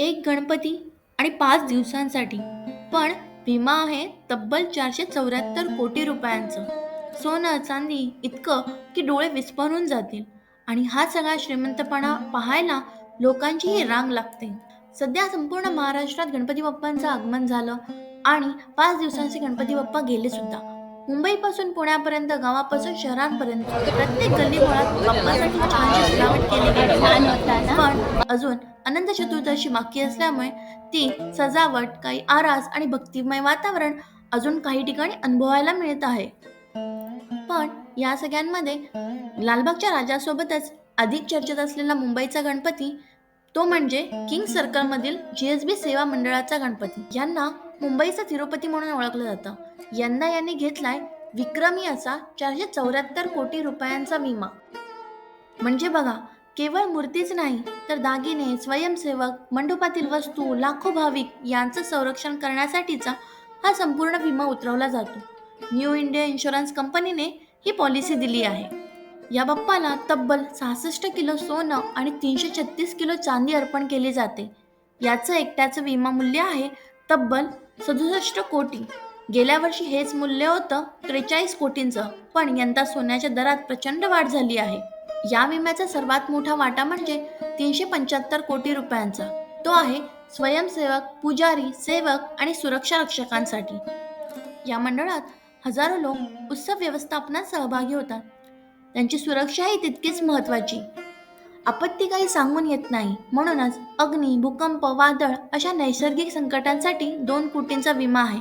एक गणपती आणि पाच दिवसांसाठी. पण विमा आहे तब्बल चारशे चौऱ्याहत्तर कोटी रुपयांचं. सोनं चांदी इतकं की डोळे विस्फारून जातील. आणि हा सगळा श्रीमंतपणा पाहायला लोकांचीही रांग लागते. सध्या संपूर्ण महाराष्ट्रात गणपती बाप्पांचं आगमन झालं आणि पाच दिवसांचे गणपती बाप्पा गेले सुद्धा मुंबईपासून पुण्यापर्यंत गावापासून शहरांपर्यंत. प्रत्येक गल्लीबोळात बाप्पासाठी छानशी सजावट केली गेली. छान होता पण अजून अनंत चतुर्दशी बाकी असल्यामुळे ती सजावट काही आरास आणि भक्तिमय वातावरण अजून काही ठिकाणी अनुभवायला मिळत आहे. पण या सगळ्यांमध्ये लालबागच्या राजासोबतच अधिक चर्चेत असलेला मुंबईचा गणपती तो म्हणजे किंग सर्कलमधील जी एस बी सेवा मंडळाचा गणपती. यांना मुंबईचा तिरुपती म्हणून ओळखलं जातं. यंदा यांनी घेतलाय विक्रमी असा चारशे चौऱ्याहत्तर कोटी रुपयांचा विमा. म्हणजे बघा केवळ मूर्तीच नाही तर दागिने स्वयंसेवक मंडपातील वस्तू लाखो भाविक यांचं संरक्षण करण्यासाठीचा हा संपूर्ण विमा उतरवला जातो. न्यू इंडिया इन्शुरन्स कंपनीने ही पॉलिसी दिली आहे. या बाप्पाला तब्बल सहासष्ट किलो सोनं आणि तीनशे छत्तीस किलो चांदी अर्पण केली जाते. याचं एकट्याचं विमा मूल्य आहे तब्बल सदुसष्ट कोटी. गेल्या वर्षी हेच मूल्य होतं त्रेचाळीस कोटींचं पण यंदा सोन्याच्या दरात प्रचंड वाढ झाली आहे. या विम्याचा सर्वात मोठा वाटा म्हणजे तीनशे पंच्याहत्तर कोटी रुपयांचा. तो आहे स्वयंसेवक पुजारी सेवक आणि सुरक्षा रक्षकांसाठी. या मंडळात हजारो लोक उत्सव व्यवस्थापनात सहभागी होतात. त्यांची सुरक्षाही तितकीच महत्त्वाची. आपत्ती काही सांगून येत नाही. म्हणूनच अग्नी भूकंप वादळ अशा नैसर्गिक संकटांसाठी दोन कोटींचा विमा आहे.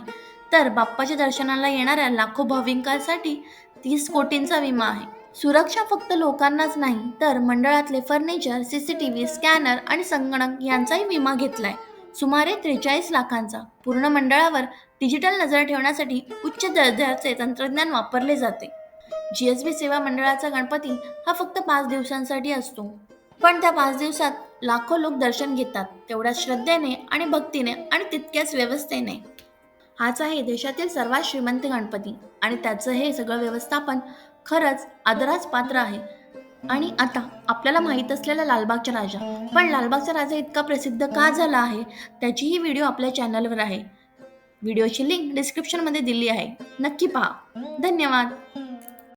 तर बाप्पाच्या दर्शनाला येणाऱ्या लाखो भाविकांसाठी तीस कोटींचा विमा आहे. सुरक्षा फक्त लोकांनाच नाही तर मंडळातले furniture C C T V scanner आणि संगणक यांचाही विमा घेतलाय. सुमारे त्रेचाळीस लाखांचा. पूर्ण मंडळावर डिजिटल नजर ठेवण्यासाठी उच्च दर्जाचे तंत्रज्ञान वापरले जाते. जी एस बी सेवा मंडळाचा गणपती हा फक्त पाच दिवसांसाठी असतो. पण त्या पाच दिवसात लाखो लोक दर्शन घेतात तेवढ्या श्रद्धेने आणि भक्तीने आणि तितक्याच व्यवस्थेने. हाच आहे देशातील सर्वात श्रीमंत गणपती आणि त्याचं हे सगळं व्यवस्थापन खरंच आदराच पात्र आहे. आणि आता आपल्याला माहीत असलेला लालबागचा राजा. पण लालबागचा राजा इतका प्रसिद्ध का झाला आहे? त्याचीही व्हिडिओ आपल्या चॅनलवर आहे. व्हिडिओची लिंक डिस्क्रिप्शनमध्ये दिली आहे. नक्की पहा. धन्यवाद.